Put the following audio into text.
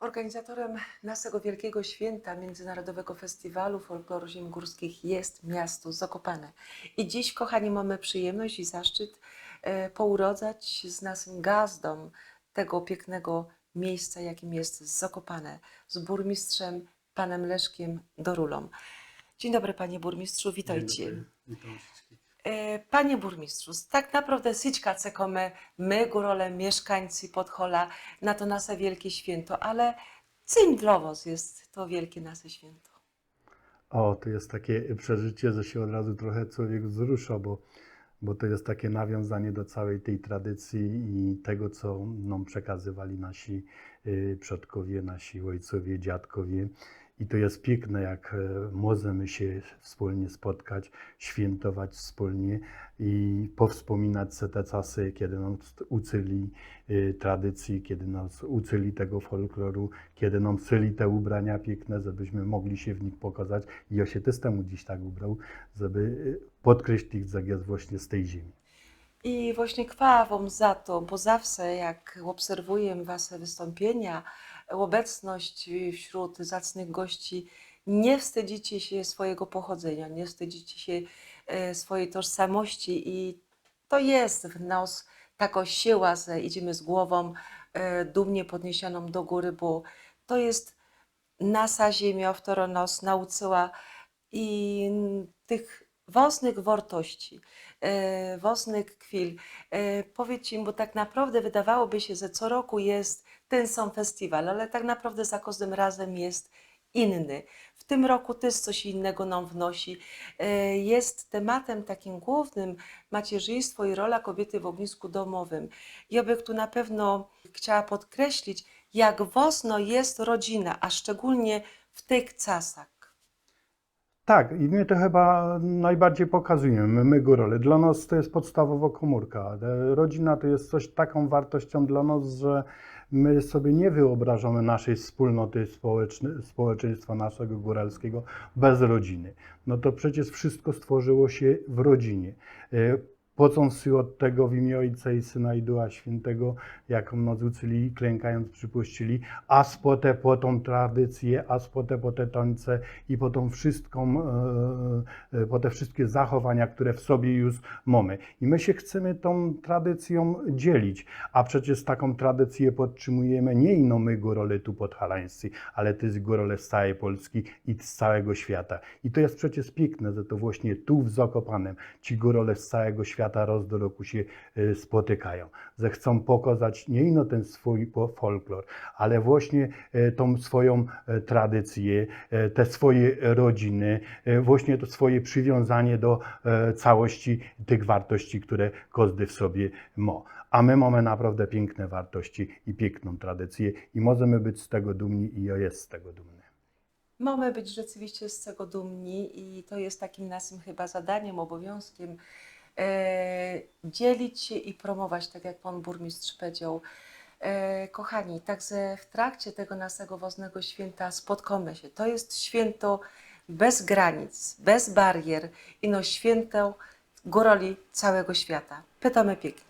Organizatorem naszego wielkiego święta Międzynarodowego Festiwalu Folkloru Ziem Górskich jest miasto Zakopane. I dziś, kochani, mamy przyjemność i zaszczyt e, pourodzać z naszym gazdą tego pięknego miejsca, jakim jest Zakopane, z burmistrzem panem Leszkiem Dorulą. Dzień dobry, panie burmistrzu, witajcie. Witam wszystkich. E, Panie burmistrzu, tak naprawdę syćka cekome my, górole, mieszkańcy Podhola, na to nasze wielkie święto, ale czym jest to wielkie nasze święto? O, to jest takie przeżycie, że się od razu trochę człowiek wzrusza, bo, bo to jest takie nawiązanie do całej tej tradycji i tego, co nam przekazywali nasi y, przodkowie, nasi ojcowie, dziadkowie. I to jest piękne, jak e, możemy się wspólnie spotkać, świętować wspólnie i powspominać te czasy, kiedy nas uczyli y, tradycji, kiedy nas uczyli tego folkloru, kiedy nam szyli te ubrania piękne, żebyśmy mogli się w nich pokazać. I ja się też temu dziś tak ubrał, żeby y, podkreślić, że jest właśnie z tej ziemi. I właśnie chwała za to, bo zawsze jak obserwuję wasze wystąpienia, obecność wśród zacnych gości, nie wstydzicie się swojego pochodzenia, nie wstydzicie się e, swojej tożsamości i to jest w nas taka siła, że idziemy z głową e, dumnie podniesioną do góry, bo to jest nasza ziemia, która nas nauczyła i tych własnych wartości, e, własnych chwil. E, Powiedzcie im, bo tak naprawdę wydawałoby się, że co roku jest ten sam festiwal, ale tak naprawdę za każdym razem jest inny. W tym roku też coś innego nam wnosi. E, Jest tematem takim głównym macierzyństwo i rola kobiety w ognisku domowym. Ja bym tu na pewno chciała podkreślić, jak ważna jest rodzina, a szczególnie w tych czasach. Tak, i my to chyba najbardziej pokazujemy, my górole. Dla nas to jest podstawowa komórka. E, Rodzina to jest coś taką wartością dla nas, że my sobie nie wyobrażamy naszej wspólnoty społeczeństwa naszego góralskiego bez rodziny. No to przecież wszystko stworzyło się w rodzinie. Pocąc się od tego w imię Ojca i Syna i Ducha Świętego, jaką nas uczyli, klękając przypuścili, a spotę po tą tradycję, a spotę po te tańce i po tą wszystką, e, e, po te wszystkie zachowania, które w sobie już mamy. I my się chcemy tą tradycją dzielić, a przecież taką tradycję podtrzymujemy nie ino my górole tu podhalańscy, ale też górole z całej Polski i z całego świata. I to jest przecież piękne, że to właśnie tu w Zakopanem ci górole z całego świata raz do roku się e, spotykają, że chcą pokazać nie ino ten swój folklor, ale właśnie e, tą swoją e, tradycję, te swoje rodziny, właśnie to swoje przywiązanie do całości tych wartości, które każdy w sobie ma. A my mamy naprawdę piękne wartości i piękną tradycję i możemy być z tego dumni i ja jest z tego dumny. Mamy być rzeczywiście z tego dumni i to jest takim naszym chyba zadaniem, obowiązkiem dzielić się i promować, tak jak pan burmistrz powiedział. E, kochani, także w trakcie tego naszego ważnego święta spotkamy się. To jest święto bez granic, bez barier i no święto góroli całego świata. Pytamy pięknie.